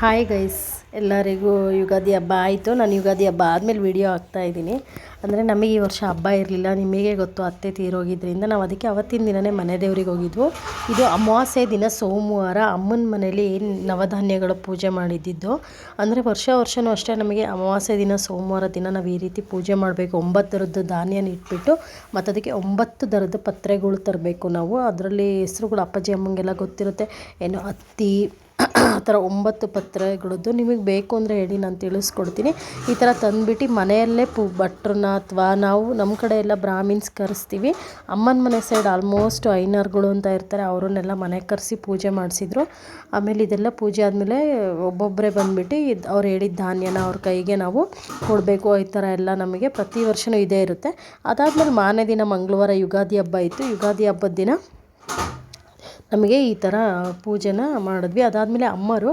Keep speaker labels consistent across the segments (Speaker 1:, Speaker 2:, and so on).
Speaker 1: Hi guys ಎಲ್ಲರಿಗೂ ಯುಗಾದಿ ಹಬ್ಬ ಆಯಿತು. ನಾನು ಯುಗಾದಿ ಹಬ್ಬ ಆದಮೇಲೆ ವೀಡಿಯೋ ಹಾಕ್ತಾಯಿದ್ದೀನಿ ಅಂದರೆ ನಮಗೆ ಈ ವರ್ಷ ಹಬ್ಬ ಇರಲಿಲ್ಲ. ನಿಮಗೆ ಗೊತ್ತು, ಅತ್ತೆ ತೀರೋಗಿದ್ದರಿಂದ ನಾವು ಅದಕ್ಕೆ ಅವತ್ತಿನ ದಿನವೇ ಮನೆ ದೇವರಿಗೆ ಹೋಗಿದ್ವು. ಇದು ಅಮಾವಾಸ್ಯೆ ದಿನ ಸೋಮವಾರ ಅಮ್ಮನ ಮನೆಯಲ್ಲಿ ಏನು ನವಧಾನ್ಯಗಳ ಪೂಜೆ ಮಾಡಿದ್ದಿದ್ದು. ಅಂದರೆ ವರ್ಷ ವರ್ಷವೂ ಅಷ್ಟೇ ನಮಗೆ ಅಮಾವಾಸ್ಯೆ ದಿನ ಸೋಮವಾರ ದಿನ ನಾವು ಈ ರೀತಿ ಪೂಜೆ ಮಾಡಬೇಕು. ಒಂಬತ್ತು ಥರದ್ದು ಧಾನ್ಯನ ಇಟ್ಬಿಟ್ಟು ಮತ್ತು ಅದಕ್ಕೆ ಒಂಬತ್ತು ಥರದ ಪತ್ರೆಗಳು ತರಬೇಕು ನಾವು. ಅದರಲ್ಲಿ ಹೆಸ್ರುಗಳು ಅಪ್ಪಾಜಿ ಅಮ್ಮಂಗೆಲ್ಲ ಗೊತ್ತಿರುತ್ತೆ. ಏನು ಹತ್ತಿ ಆ ಥರ ಒಂಬತ್ತು ಪತ್ರೆಗಳದ್ದು ನಿಮಗೆ ಬೇಕು ಅಂದರೆ ಹೇಳಿ ನಾನು ತಿಳಿಸ್ಕೊಡ್ತೀನಿ. ಈ ಥರ ತಂದುಬಿಟ್ಟು ಮನೆಯಲ್ಲೇ ಪು, ಭಟ್ರನ್ನ ಅಥವಾ ನಾವು ನಮ್ಮ ಕಡೆ ಎಲ್ಲ ಬ್ರಾಹ್ಮಿನ್ಸ್ ಕರೆಸ್ತೀವಿ. ಅಮ್ಮನ ಮನೆ ಸೈಡ್ ಆಲ್ಮೋಸ್ಟ್ ಐನರ್ಗಳು ಅಂತ ಇರ್ತಾರೆ, ಅವರನ್ನೆಲ್ಲ ಮನೆಗೆ ಕರೆಸಿ ಪೂಜೆ ಮಾಡಿಸಿದ್ರು. ಆಮೇಲೆ ಇದೆಲ್ಲ ಪೂಜೆ ಆದಮೇಲೆ ಒಬ್ಬೊಬ್ಬರೇ ಬಂದುಬಿಟ್ಟು ಇದು, ಅವ್ರು ಹೇಳಿದ ಧಾನ್ಯನ ಅವ್ರ ಕೈಗೆ ನಾವು ಕೊಡಬೇಕು. ಈ ಥರ ಎಲ್ಲ ನಮಗೆ ಪ್ರತಿ ವರ್ಷವೂ ಇದೇ ಇರುತ್ತೆ. ಅದಾದಮೇಲೆ ಮಾರನೇ ದಿನ ಮಂಗಳವಾರ ಯುಗಾದಿ ಹಬ್ಬ ಇತ್ತು. ಯುಗಾದಿ ಹಬ್ಬದ ದಿನ ನಮಗೆ ಈ ಥರ ಪೂಜೆನ ಮಾಡಿದ್ವಿ. ಅದಾದಮೇಲೆ ಅಮ್ಮರು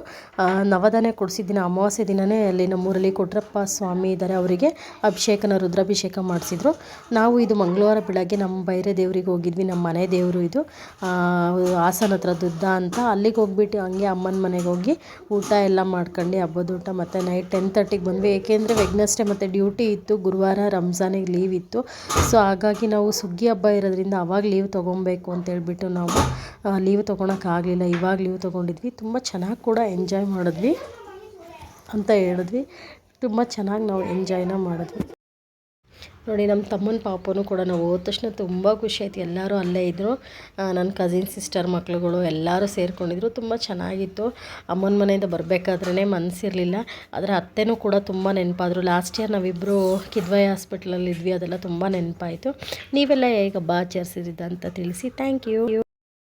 Speaker 1: ನವಧಾನ್ಯ ಕೊಡಿಸಿದ ದಿನ, ಅಮಾವಾಸ್ಯೆ ದಿನವೇ ಅಲ್ಲಿ ನಮ್ಮೂರಲ್ಲಿ ಕೊಟ್ರಪ್ಪ ಸ್ವಾಮಿ ಇದ್ದಾರೆ ಅವರಿಗೆ ಅಭಿಷೇಕನ ರುದ್ರಾಭಿಷೇಕ ಮಾಡಿಸಿದ್ರು. ನಾವು ಇದು ಮಂಗಳವಾರ ಬೆಳಗ್ಗೆ ನಮ್ಮ ಬೈರೆ ದೇವರಿಗೆ ಹೋಗಿದ್ವಿ, ನಮ್ಮ ಮನೆ ದೇವರು ಇದು. ಹಾಸನ ಹತ್ರ ದುದ್ದ ಅಂತ ಅಲ್ಲಿಗೆ ಹೋಗ್ಬಿಟ್ಟು ಹಂಗೆ ಅಮ್ಮನ ಮನೆಗೆ ಹೋಗಿ ಊಟ ಎಲ್ಲ ಮಾಡ್ಕೊಂಡು ಹಬ್ಬದ ಊಟ ಮತ್ತು ನೈಟ್ ಟೆನ್ ತರ್ಟಿಗೆ ಬಂದ್ವಿ. ಏಕೆಂದರೆ ವೆಗ್ನಸ್ಡೇ ಮತ್ತು ಡ್ಯೂಟಿ ಇತ್ತು, ಗುರುವಾರ ರಂಜಾನಿಗೆ ಲೀವ್ ಇತ್ತು. ಸೊ ಹಾಗಾಗಿ ನಾವು ಸುಗ್ಗಿ ಹಬ್ಬ ಇರೋದ್ರಿಂದ ಅವಾಗ ಲೀವ್ ತೊಗೊಬೇಕು ಅಂತೇಳ್ಬಿಟ್ಟು ನಾವು ಲೀವ್ ತೊಗೊಳಕ್ಕಾಗಲಿಲ್ಲ ಇವಾಗ ಲೀವ್ ತೊಗೊಂಡಿದ್ವಿ. ತುಂಬ ಚೆನ್ನಾಗಿ ಕೂಡ ಎಂಜಾಯ್ ಮಾಡಿದ್ವಿ ಅಂತ ಹೇಳಿದ್ವಿ. ತುಂಬ ಚೆನ್ನಾಗಿ ನಾವು ಎಂಜಾಯ್ನ ಮಾಡಿದ್ವಿ. ನೋಡಿ ನಮ್ಮ ತಮ್ಮನ ಪಾಪನೂ ಕೂಡ ನಾವು ಹೋದ ತಕ್ಷಣ ತುಂಬ ಖುಷಿ ಆಯಿತು. ಎಲ್ಲರೂ ಅಲ್ಲೇ ಇದ್ದರು ನನ್ನ ಕಸಿನ್ ಸಿಸ್ಟರ್ ಮಕ್ಕಳುಗಳು ಎಲ್ಲರೂ ಸೇರಿಕೊಂಡಿದ್ರು. ತುಂಬ ಚೆನ್ನಾಗಿತ್ತು. ಅಮ್ಮನ ಮನೆಯಿಂದ ಬರಬೇಕಾದ್ರೇ ಮನಸ್ಸಿರಲಿಲ್ಲ ಆದರೆ ಅತ್ತೆನೂ ಕೂಡ ತುಂಬ ನೆನಪಾದರು. ಲಾಸ್ಟ್ ಇಯರ್ ನಾವಿಬ್ಬರು ಕಿದ್ವಾಯಿ ಹಾಸ್ಪಿಟ್ಲಲ್ಲಿ ಇದ್ವಿ ಅದೆಲ್ಲ ತುಂಬ ನೆನಪಾಯಿತು. ನೀವೆಲ್ಲ ಹೇಗೆ ಹಬ್ಬ ಆಚರಿಸಿದ್ದ ಅಂತ ತಿಳಿಸಿ. Thank you